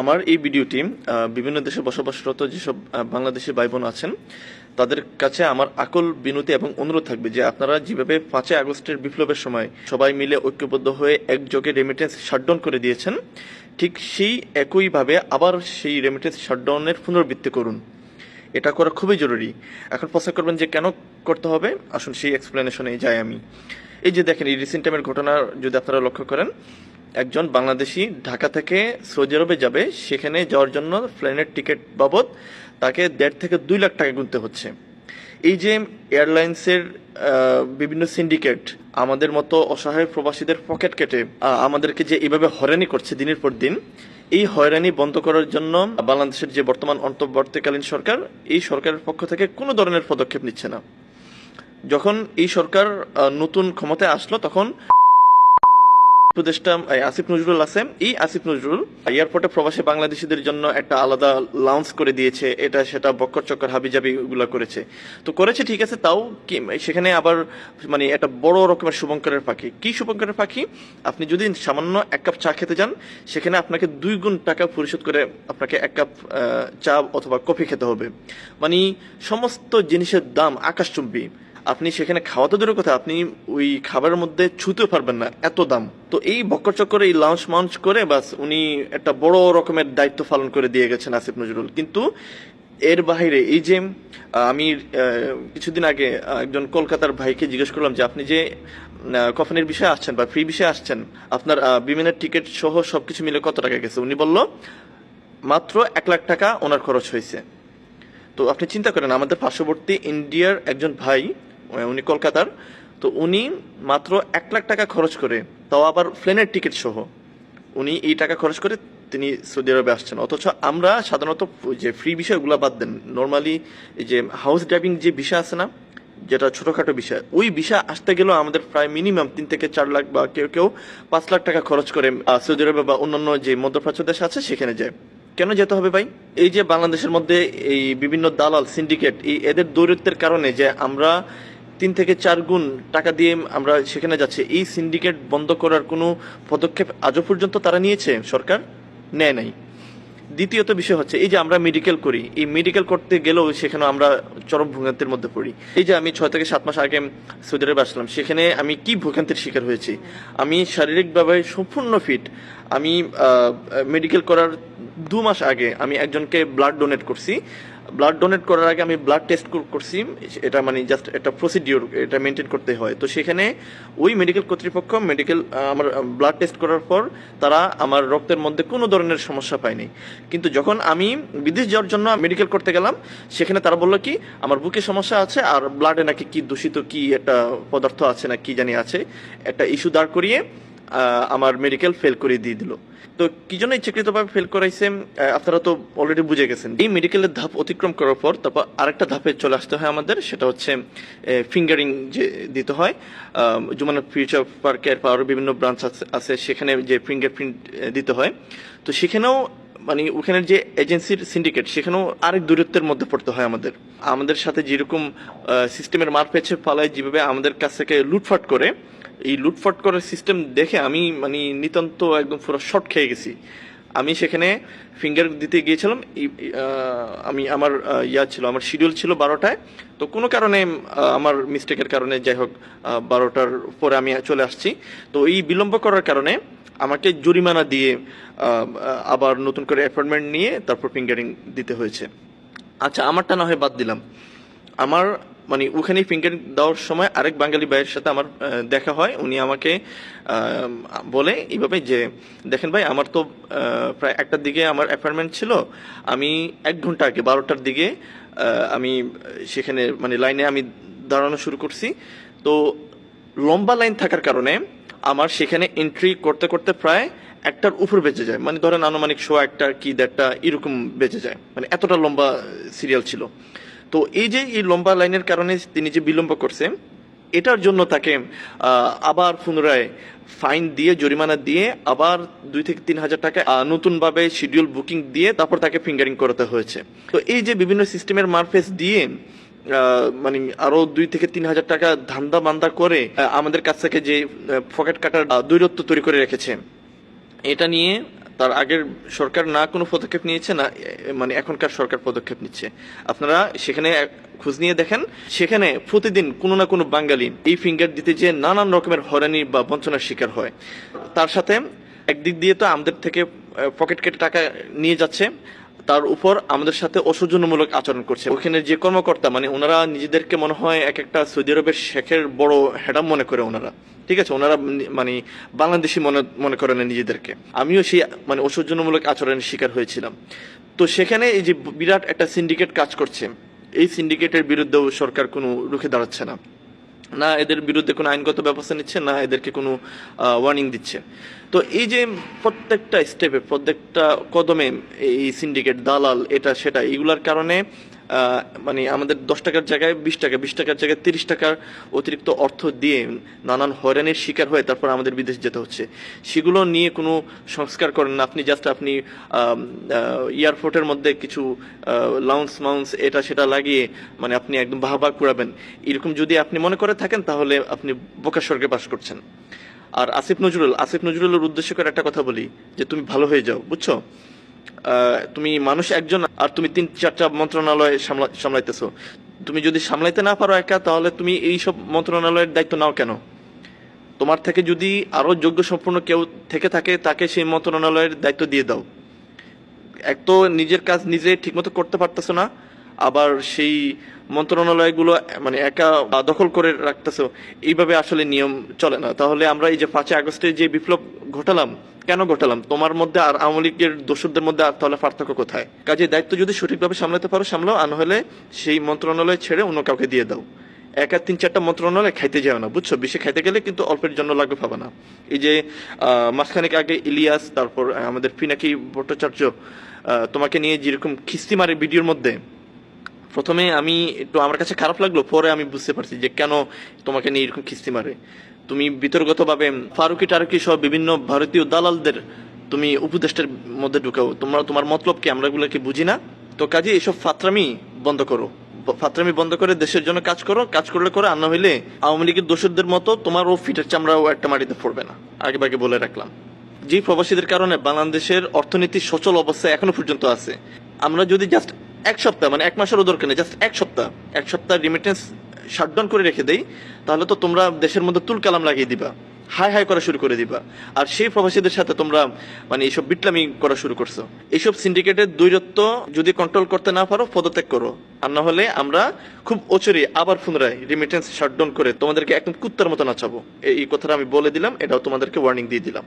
আমার এই ভিডিওটি বিভিন্ন দেশে বসবাসরত যেসব বাংলাদেশি ভাই বোন আছেন, তাদের কাছে আমার আকল বিনতি এবং অনুরোধ থাকবে যে আপনারা যেভাবে পাঁচই আগস্টের বিপ্লবের সময় সবাই মিলে ঐক্যবদ্ধ হয়ে একযোগে রেমিটেন্স শাটডাউন করে দিয়েছেন, ঠিক সেই একইভাবে আবার সেই রেমিটেন্স শাটডাউনের পুনরাবৃত্তি করুন। এটা করা খুবই জরুরি। এখন প্রশ্ন করবেন যে কেন করতে হবে? আসুন সেই এক্সপ্লেনেশনে যাই আমি। এই যে দেখেন, এই রিসেন্ট টাইমের ঘটনা যদি আপনারা লক্ষ্য করেন একজন বাংলাদেশি ঢাকা থেকে সৌদি আরবে যাবে, সেখানে যাওয়ার জন্য প্লেনের টিকিট বাবদ তাকে দেড় থেকে দুই লাখ টাকা গুনতে হচ্ছে। এই যে এয়ারলাইন্সের বিভিন্ন সিন্ডিকেট আমাদের মতো অসহায় প্রবাসীদের পকেট কেটে আমাদেরকে যে এইভাবে হয়রানি করছে দিনের পর দিন, এই হয়রানি বন্ধ করার জন্য বাংলাদেশের যে বর্তমান অন্তর্বর্তীকালীন সরকার, এই সরকারের পক্ষ থেকে কোনো ধরনের পদক্ষেপ নিচ্ছে না। যখন এই সরকার নতুন ক্ষমতায় আসলো, তখন উপদেষ্টা আসিফ নজরুল আছে। এই আসিফ নজরুল এয়ারপোর্টে প্রবাসী বাংলাদেশিদের জন্য একটা আলাদা লাউন্স করে দিয়েছে। এটা সেটা বক্কর চক্কর হাবিজাবি গুলা করেছে। তো করেছে ঠিক আছে, তাও কি, সেখানে আবার মানে একটা বড় রকমের শুভঙ্করের পাখি। কি শুভঙ্করের পাখি? আপনি যদি সামান্য এক কাপ চা খেতে যান, সেখানে আপনাকে দুই গুণ টাকা পরিশোধ করে আপনাকে এক কাপ চা অথবা কফি খেতে হবে। মানে সমস্ত জিনিসের দাম আকাশচুম্বী। আপনি সেখানে খাওয়া তো দূরের কথা, আপনি ওই খাবারের মধ্যে ছুতেও পারবেন না এত দাম। তো এই বক্কর চক্করে এই লাউঞ্চ মাউঞ্চ করে বাস উনি একটা বড় রকমের দায়িত্ব পালন করে দিয়ে গেছেন আসিফ নজরুল। কিন্তু এর বাইরে এই যে আমি কিছুদিন আগে একজন কলকাতার ভাইকে জিজ্ঞেস করলাম যে আপনি যে কফনের বিষয়ে আসছেন বা ফ্রি বিষয়ে আসছেন, আপনার বিমানের টিকিট সহ সবকিছু মিলে কত টাকা গেছে? উনি বলল, মাত্র এক লাখ টাকা ওনার খরচ হয়েছে। তো আপনি চিন্তা করেন, আমাদের পার্শ্ববর্তী ইন্ডিয়ার একজন ভাই উনি কলকাতার, তো উনি মাত্র এক লাখ টাকা খরচ করে, তাও আবার প্লেনের টিকিট সহ, উনি এই টাকা খরচ করে তিনি সৌদি আরবে আসছেন। অথচ আমরা সাধারণত যে ফ্রি বিষয়গুলো বাদ দেন নর্মালি যে হাউস ড্রাইভিং যে বিষয় আছে না, যেটা ছোটখাটো বিষয়, ওই বিষয় আসতে গেলেও আমাদের প্রায় মিনিমাম তিন থেকে চার লাখ বা কেউ কেউ পাঁচ লাখ টাকা খরচ করে সৌদি আরবে বা অন্যান্য যে মধ্যপ্রাচ্য দেশ আছে সেখানে যায়। কেন যেতে হবে ভাই? এই যে বাংলাদেশের মধ্যে এই বিভিন্ন দালাল সিন্ডিকেট এই এদের দৌরত্বের কারণে যে আমরা তিন থেকে চার গুণ টাকা দিয়ে আমরা সেখানে যাচ্ছি। এই সিন্ডিকেট বন্ধ করার কোনো পদক্ষেপ আজও পর্যন্ত তারা নিয়েছে? সরকার? নেয় নাই। দ্বিতীয়ত বিষয় হচ্ছে, এই যে আমরা মেডিকেল করি, এই মেডিকেল করতে গেলেও সেখানে আমরা চরম ভোগান্তির মধ্যে পড়ি। এই যে আমি ছয় থেকে সাত মাস আগে সৌদি আরবে আসলাম, সেখানে আমি কি ভোগান্তির শিকার হয়েছি? আমি শারীরিকভাবে সম্পূর্ণ ফিট আমি মেডিকেল করার দু মাস আগে আমি একজনকে ব্লাড ডোনেট করছি। ব্লাড ডোনেট করার আগে আমি ব্লাড টেস্ট করছি। এটা মানে জাস্ট একটা প্রসিডিওর এটা মেনটেন করতে হয়। তো সেখানে ওই মেডিকেল কর্তৃপক্ষ মেডিকেল আমার ব্লাড টেস্ট করার পর তারা আমার রক্তের মধ্যে কোনো ধরনের সমস্যা পায়নি কিন্তু যখন আমি বিদেশ যাওয়ার জন্য মেডিকেল করতে গেলাম, সেখানে তারা বলল কি, আমার বুকে সমস্যা আছে, আর ব্লাডে নাকি কি দূষিত, কি একটা পদার্থ আছে না কি জানি আছে, একটা ইস্যু দাঁড় করিয়ে আমার মেডিকেল ফেল করে দিয়ে দিল। তো কি জন্য ইচ্ছাকৃতভাবে ফেল করাইছে আপনারা তো অলরেডি বুঝে গেছেন। এই মেডিকেলের ধাপ অতিক্রম করার পর তারপর আরেকটা ধাপে চলে আসতে হয় আমাদের, সেটা হচ্ছে ফিঙ্গারিং যে দিতে হয়। জুমানা ফিউচার পার্কের আরও বিভিন্ন ব্রাঞ্চ আছে সেখানে যে ফিঙ্গারপ্রিন্ট দিতে হয়। তো সেখানেও মানে ওখানের যে এজেন্সির সিন্ডিকেট সেখানেও আরেক দূরত্বের মধ্যে পড়তে হয় আমাদের। আমাদের সাথে যেরকম সিস্টেমের মার পেছে পালায়, যেভাবে আমাদের কাছ থেকে লুটফাট করে এই লুটফাট করার সিস্টেম দেখে আমি মানে নিতান্ত একদম পুরো শর্ট খেয়ে গেছি। আমি সেখানে ফিঙ্গার দিতে গিয়েছিলাম আমি, আমার ইয়া ছিল, আমার শিডিউল ছিল বারোটায়। তো কোনো কারণে আমার মিস্টেকের কারণে, যাই হোক বারোটার পরে আমি চলে আসছি। তো এই বিলম্ব করার কারণে আমাকে জরিমানা দিয়ে আবার নতুন করে অ্যাপয়েন্টমেন্ট নিয়ে তারপর ফিঙ্গারিং দিতে হয়েছে। আচ্ছা আমারটা না হয় বাদ দিলাম। আমার মানে ওখানে ফিঙ্গার দেওয়ার সময় আরেক বাঙালি ভাইয়ের সাথে আমার দেখা হয়। উনি আমাকে বলে এইভাবে যে, দেখেন ভাই, আমার তো প্রায় একটার দিকে আমার অ্যাপয়েন্টমেন্ট ছিল। আমি এক ঘণ্টা আগে, বারোটার দিকে আমি সেখানে মানে লাইনে আমি দাঁড়ানো শুরু করছি। তো লম্বা লাইন থাকার কারণে আমার সেখানে এন্ট্রি করতে করতে প্রায় একটার উপর বেঁচে যায়। মানে ধরেন আনুমানিক শো একটা, কি দেড়টা, এরকম বেঁচে যায়। মানে এতটা লম্বা সিরিয়াল ছিল। তো এই যে এই লম্বা লাইনের কারণে তিনি যে বিলম্ব করছেন, এটার জন্য তাকে আবার পুনরায় ফাইন দিয়ে, জরিমানা দিয়ে আবার দুই থেকে তিন হাজার টাকা নতুনভাবে শিডিউল বুকিং দিয়ে তারপর তাকে ফিঙ্গারিং করাতে হয়েছে। তো এই যে বিভিন্ন সিস্টেমের মারফেস দিয়ে মানে আরও দুই থেকে তিন হাজার টাকা ধান্দা বান্দা করে আমাদের কাছ থেকে যে পকেট কাটার দৈরত্ব তৈরি করে রেখেছে, এটা নিয়ে তার আগের সরকার না কোনো পদক্ষেপ নিয়েছে না মানে এখনকার সরকার পদক্ষেপ নিচ্ছে। আপনারা সেখানে খোঁজ নিয়ে দেখেন, সেখানে প্রতিদিন কোনো না কোনো বাঙালি এই ফিঙ্গার দিতে যে নানান রকমের হয়রানি বা বঞ্চনার শিকার হয়। তার সাথে একদিক দিয়ে তো আমাদের থেকে পকেট কেটে টাকা নিয়ে যাচ্ছে, তার উপর আমাদের সাথে অসৌজন্যমূলক আচরণ করছে। ওখানে যে কর্মকর্তা মানে ওনারা নিজেদেরকে মনে হয় এক একটা সৌদি আরবের শেখের বড় হেডাম মনে করে ওনারা। ঠিক আছে, ওনারা মানে বাংলাদেশি মনে মনে করেন নিজেদেরকে। আমিও সেই মানে অসৌজন্যমূলক আচরণের শিকার হয়েছিলাম। তো সেখানে এই যে বিরাট একটা সিন্ডিকেট কাজ করছে, এই সিন্ডিকেটের বিরুদ্ধেও সরকার কোনো রুখে দাঁড়াচ্ছে না। না এদের বিরুদ্ধে কোনো আইনগত ব্যবস্থা নিচ্ছে, না এদেরকে কোনো ওয়ার্নিং দিচ্ছে। তো এই যে প্রত্যেকটা স্টেপে প্রত্যেকটা কদমে এই সিন্ডিকেট দালাল, এটা, সেটা, এগুলার কারণে মানে আমাদের দশ টাকার জায়গায় বিশ টাকা, বিশ টাকার জায়গায় তিরিশ টাকার অতিরিক্ত অর্থ দিয়ে নানান হয়রানির শিকার হয়ে তারপর আমাদের বিদেশ যেতে হচ্ছে। সেগুলো নিয়ে কোনো সংস্কার করেন না। আপনি জাস্ট আপনি এয়ারপোর্টের মধ্যে কিছু লাউন্স মাউন্স এটা সেটা লাগিয়ে মানে আপনি একদম বাহবা কুড়াবেন। এরকম যদি আপনি মনে করে থাকেন তাহলে আপনি বোকা স্বর্গে বাস করছেন। আর আসিফ নজরুল, আসিফ নজরুলের উদ্দেশ্য করে একটা কথা বলি যে তুমি ভালো হয়ে যাও, বুঝছ? তুমি মানুষ একজন আর তুমি তিন চারটা মন্ত্রণালয় সামলা- সামলাইতেছো। তুমি যদি সামলাইতে না পারো একা, তাহলে তুমি এই সব মন্ত্রণালয়ের দায়িত্ব নাও কেন? তোমার থেকে যদি আরও যোগ্য সম্পূর্ণ কেউ থেকে থাকে, তাকে সেই মন্ত্রণালয়ের দায়িত্ব দিয়ে দাও। এক তো নিজের কাজ নিজে ঠিকমতো করতে পারতেছো না, আবার সেই মন্ত্রণালয়গুলো মানে একা দখল করে রাখতেছো, এইভাবে আসলে নিয়ম চলে না। তাহলে আমরা এই যে পাঁচই আগস্টে যে বিপ্লব ঘটালাম কেন ঘটালাম? তোমার মধ্যে আর আওয়ামী লীগের দোষরদের মধ্যে আর তাহলে পার্থক্য কোথায়? কাজে দায়িত্ব যদি সঠিকভাবে সামলাতে পারো সামলাও আর হলে সেই মন্ত্রণালয় ছেড়ে অন্য কাউকে দিয়ে দাও। একা তিন চারটা মন্ত্রণালয় খাইতে যাও না বুঝছ? বেশি খাইতে গেলে কিন্তু অল্পের জন্য লাগবে পাবে না। এই যে আহ, মাসখানেক আগে ইলিয়াস তারপর আমাদের পিনাকি ভট্টাচার্য তোমাকে নিয়ে যেরকম খিস্তি মারে ভিডিওর মধ্যে প্রথমে আমি একটু আমার কাছে খারাপ লাগল পরে আমি বুঝতে পারছি যে কেন তোমাকে নিয়ে এরকম খিস্তি মারে। তুমি বিতর্কতভাবে ফারুকি, টারুকি সহ বিভিন্ন ভারতীয় দালালদের তুমি উপদেষ্টার মধ্যে ঢুকাও। তোমরা, তোমার মতলব কি? আমরা এগুলো কি বুঝি না? তো কাজে, এসব ফাত্রামি বন্ধ করো। ফাত্রামি বন্ধ করে দেশের জন্য কাজ করো। কাজ করলে করে, আর না হইলে আওয়ামী লীগের দোষরদের মতো তোমারও ফিটের চামড়াও একটা মাটিতে পড়বে না। আগে বাগে বলে রাখলাম। যে প্রবাসীদের কারণে বাংলাদেশের অর্থনীতি সচল অবস্থায় এখনও পর্যন্ত আছে। আমরা যদি জাস্ট এক সপ্তাহ মানে এক মাসেরও দরকার নেই জাস্ট এক সপ্তাহ এক সপ্তাহ রিমিটেন্স শাটডাউন করে রেখে দেই, তাহলে তো তোমরা দেশের মধ্যে তুল কালাম লাগিয়ে দিবা, হাই হাই করা শুরু করে দিবা। আর সেই প্রবাসীদের সাথে তোমরা মানে এইসব বিটলামি করা শুরু করছ। এইসব সিন্ডিকেটের দৈরত্ব যদি কন্ট্রোল করতে না পারো, পদত্যাগ করো। আর না হলে আমরা খুব অচরে আবার পুনরায় রিমিটেন্স শাটডাউন করে তোমাদেরকে একদম কুত্তার মতো নাচাবো। এই কথাটা আমি বলে দিলাম, এটাও তোমাদেরকে ওয়ার্নিং দিয়ে দিলাম।